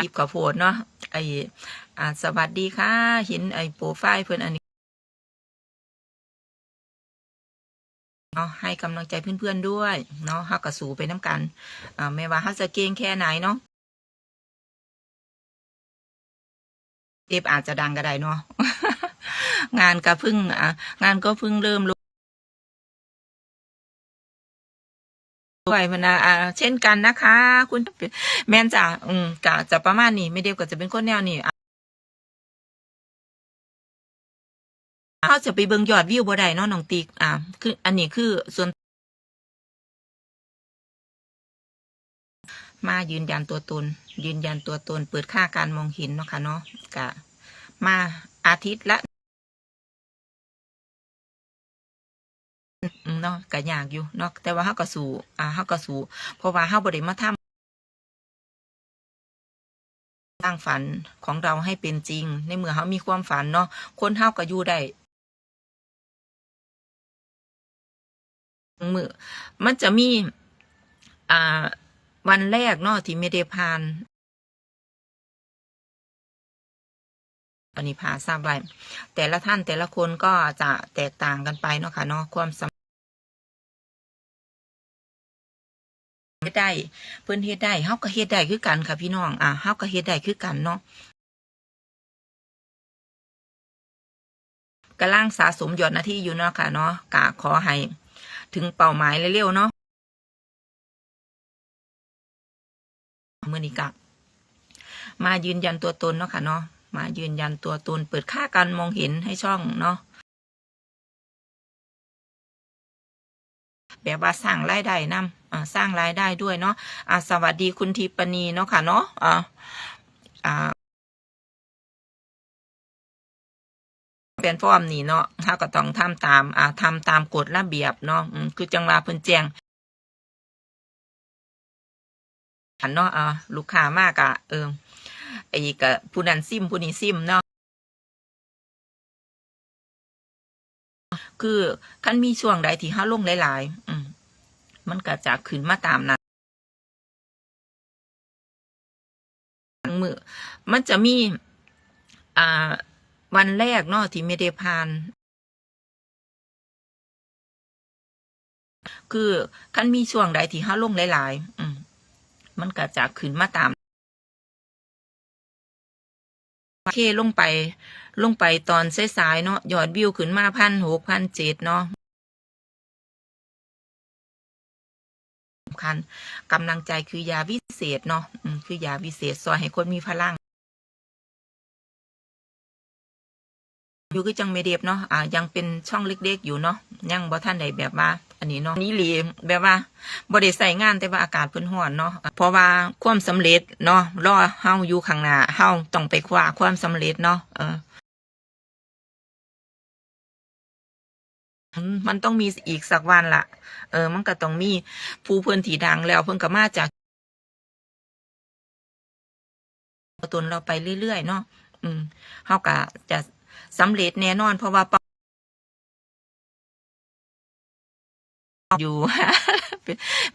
คลิปกับโพดเนาะไออ่าสวัสดีค่ะเห็นไอโปรไฟล์เพื่อนอันนี้เนาะให้กำลังใจเพื่อนๆด้วยเนาะฮักกระสูไปน้ำกันอ่าไม่ว่าฮักจะเก่งแค่ไหนเนาะเอฟอาจจะดังก็ได้เนาะงานก็เพิ่งอ่างานก็เพิ่งเริ่ม วยพนะอ่าเช่นกันนะคะ คุณแมนจ้ะอืมกะจะประมาณนี้ไม่เดียวก็จะเป็นคนแนวนี้อะเขาจะไปเบิ่งยอดวิวบ่ได้เนาะน้องติ๊กอ่าคืออันนี้คือส่วน มายืนยันตัวตน ยืนยันตัวตน เปิดค่าการมองเห็นเนาะค่ะเนาะกะ มาอาทิตย์ละ เนาะก็ยากอยู่เนาะแต่ว่าเฮาก็สู้อ่าเฮาก็สู้เพราะว่าเฮาบ่ได้มาทำสร้างฝันของเราให้เป็นจริง ในเมื่อเฮามีความฝันเนาะคนเฮาก็อยู่ได้มือมันจะมี อ่า วันแรกเนาะที่ไม่ได้ผ่านอันนี้พาทราบไว้แต่ละท่านแต่ละคนก็จะแตกต่างกันไปเนาะค่ะเนาะความส เฮ็ดได้เพิ่นเฮ็ดได้เฮาก็เฮ็ดได้คือกันค่ะพี่น้องอ่าเฮาก็เฮ็ดได้คือกันเนาะกำลังสะสมยอดหน้าที่อยู่เนาะค่ะเนาะกะขอให้ถึงเป้าหมายเร็วๆเนาะมื้อนี้กะมายืนยันตัวตนเนาะค่ะเนาะมายืนยันตัวตนเปิดค่าการมองเห็นให้ช่องเนาะแบบว่าสร้างรายได้นำอ่า สร้างรายได้ด้วยเนาะอ่าสวัสดีคุณทิปณีเนาะค่ะเนาะอ่าอ่าเป็นฟอร์มนี่เนาะเฮาก็ต้องทำตามอ่าทำตามกฎระเบียบเนาะคือจังว่าเพิ่นแจ้งอันเนาะอ่าลูกค้ามากอะเออไอ้ก็ผู้นั้นซิมผู้นี้ซิมเนาะคือคันมีช่วงใดที่ห้าลงหลาย ๆ อืม มันก็จะขึ้นมาตามนั้นมือมันจะมีอ่าวันแรกเนาะที่ไม่ได้ผ่านคือคันมีช่วงใดที่ห้าลงหลาย ๆ อืมมันก็จะขึ้นมาตามเคลงไป ลงไปตอนสายๆเนาะยอดวิวขึ้นมาพันหกพันเจ็ดเนาะ คัญกำลังใจคือยาวิเศษเนาะคือยาวิเศษซอยให้คนมีพลังอยู่ก็จังไม่เดียบเนาะอ่ายังเป็นช่องเล็กๆอยู่เนาะยังบ่ท่านใดแบบว่า อันนี้เนาะนี่หลีแบบว่าบ่ได้ใส่งานแต่ว่าอากาศเพิ่นร้อนเนาะเพราะว่าความสำเร็จเนาะรอเฮาอยู่ข้างหน้าเฮาต้องไปคว้าความสำเร็จเนาะเออ มันต้องมีอีกสักวันละเออ มันก็ต้องมีผู้เพิ่นที่ดังแล้วเพิ่นก็มาจากตนเราไปเรื่อยๆเนาะ อืมเฮาก็จะสำเร็จแน่นอน เพราะว่าอยู่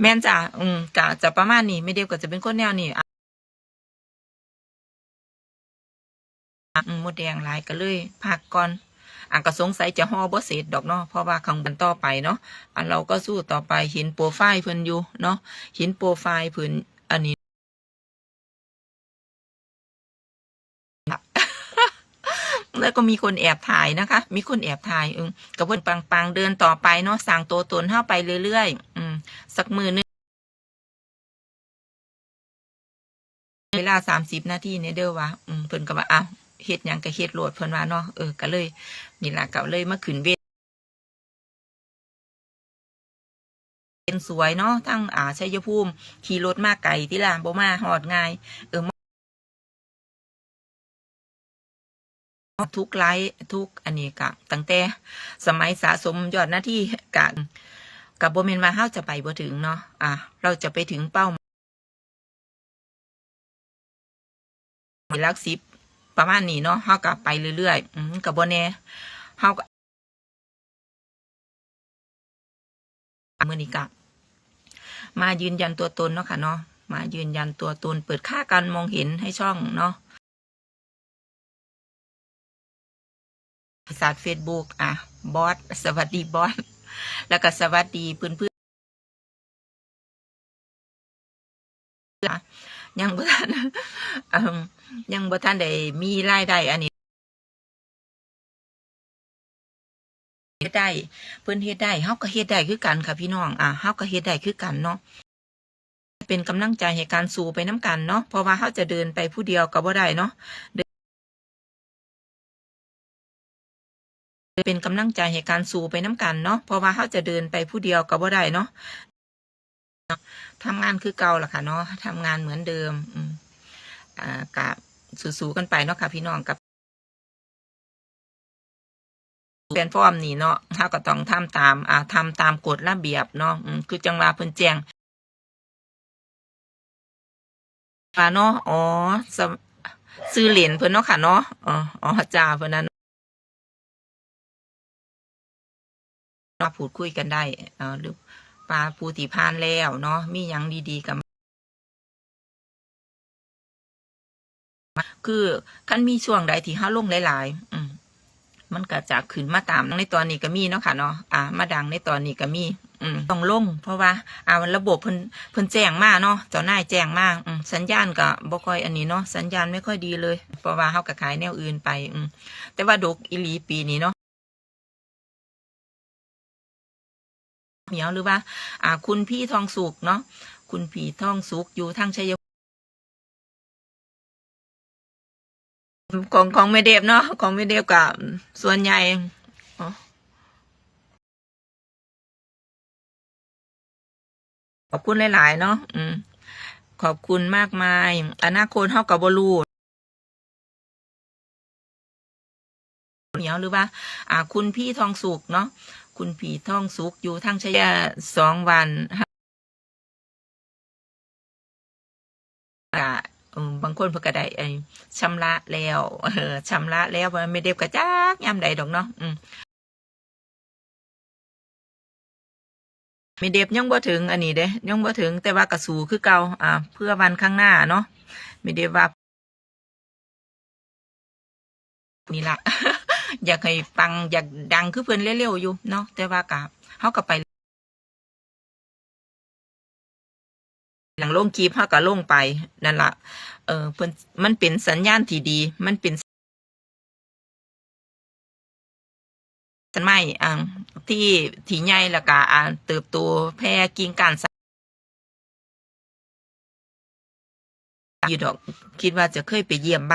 แม่นจ้ะอืมก็จะประมาณนี้ ไม่เดียวก็จะเป็นคนแนวนี้อะอืมมดแดงหลายก็เลยพักก่อน อะก็สงสัยจะห่อบ่เสร็จดอกเนาะเพราะว่าข้างบนต่อไปเนาะอันเราก็สู้ต่อไปห็นโปรไฟล์เพิ่นอยู่เนาะห็นโปรไฟล์เพิ่นอันนี้แล้วก็มีคนแอบถ่ายนะคะ มีคนแอบถ่ายเออกับเพิ่นปังๆเดินต่อไปเนาะสั่งตัวตนเข้าไปเรื่อยๆ อืม สักมือหนึงเวลาสามสิบนาทีเนี่ยเด้อว่าอืมเพิ่นก็ว่าอ้าว เฮ็ดหยังก็เฮ็ดโหลดเพิ่นว่าเนาะเออก็เลยนี่ล่ะก็เลยมาขึ้นเวทเป็นสวยเนาะทั้งอ่าชัยภูมิ ขี่รถมาไกลที่ล่ะบ่มาหอดง่าย เออทุกไลฟ์ทุกอันนี้กะตั้งแต่สมัยสะสมยอดหน้าที่กะกับโบเมนว่าเฮาจะไปบ่ถึงเนาะอะ เราจะไปถึงเป้าหมายลักสิบ ประมาณนี้เนาะเฮากะไปเรื่อยๆอืมกับโบ่แน่เฮาก็มื้อนี้กะมายืนยันตัวตนเนาะค่ะเนาะมายืนยันตัวตนเปิดค่าการมองเห็นให้ช่องเนาะภาษาเฟซบุ๊กอะ บอส สวัสดีบอส แล้วก็สวัสดีเพื่อน ยังบ่ทันยังบ่ทันได้มีรายได้อันนี้เฮ็ดได้เพิ่นเฮ็ดได้เฮาก็เฮ็ดได้คือกันค่ะพี่น้องอะเฮาก็เฮ็ดได้คือกันเนาะเป็นกำลังใจให้การสู้ไปน้ำกันเนาะเพราะว่าเฮาจะเดินไปผู้เดียวก็บ่ได้เนาะเป็นกำลังใจให้การสู้ไปน้ำกันเนาะเพราะว่าเฮาจะเดินไปผู้เดียวก็บ่ได้เนาะ ทำงานคือเก่าล่ะค่ะเนาะทำงานเหมือนเดิมอืมอ่ากับสู้ๆกันไปเนาะค่ะ พี่น้องกับเป็นฟอร์มนี่เนาะเฮาก็ต้องทำตาม อ่าทำตามกฎระเบียบเนาะคือจังหว่าเพิ่นแจ้งว่าเนาะอ๋อซื้อเหรียญเพิ่นเนาะค่ะเนาะอ๋ออ๋อจ้าเพิ่นนั้นมาพูดคุยกันได้อ่อหรือ ปลาผู้ที่ผ่านแล้วเนาะมียังดีๆกับคือคันมีช่วงใดที่เฮาลงหลายๆ อืมมันก็จะขึ้นมาตามในตอนนี้ก็มีเนาะค่ะเนาะอ่า มาดังในตอนนี้ก็มี อืมต้องลง เพราะว่า อ่าระบบเพิ่นเพิ่นแจ้งมาเนาะเจ้านายแจ้งมาอืมสัญญาณก็บ่ค่อยอันนี้เนาะสัญญาณไม่ค่อยดีเลย เพราะว่าเฮาก็ขายแนวอื่นไป อืมแต่ว่าดกอีหลีปีนี้เนาะ เหมียวหรือว่า อ่า คุณพี่ทองสุกเนาะคุณพี่ทองสุกอยู่ทางชัยของของเมเดฟเนาะของเมเดฟกับส่วนใหญ่ขอบคุณหลาย ๆ เนาะอืม ขอบคุณมากมาย อนาคตเฮากับบรูดเหนียวหรือว่า อ่า คุณพี่ทองสุกเนาะ คุณพี่องสุกอยู่ทางชัยสองวันกะบางคนพิ่นก็ไดไอ้ชำระแล้วเออชำระแล้วว่าไม่ได้กระจักยามใดดอกเนาะอืมมีเดบยังบ่ถึงอันนี้เด้ยังบ่ถึงแต่ว่ากระสูคือเก่าอ่าเพื่อวันข้างหน้าเนาะไมีเดบว่า นี่ละอยากให้ปังอยากดังคือเพิ่อนเร็วๆอยู่เนาะแต่ว่ากะเฮาก็ไป หลังลงคลิปเฮาก็ลงไปนั่นละเออเพิ่อนมันเป็นสัญญาณที่ดี มันเป็นสันไม้อ่าที่ที่ใหญ่แล้วก็อ่าเติบโตแพร่กิ่งก้านสอยู่ดอก คิดว่าจะเคยไปเยี่ยมบ้าน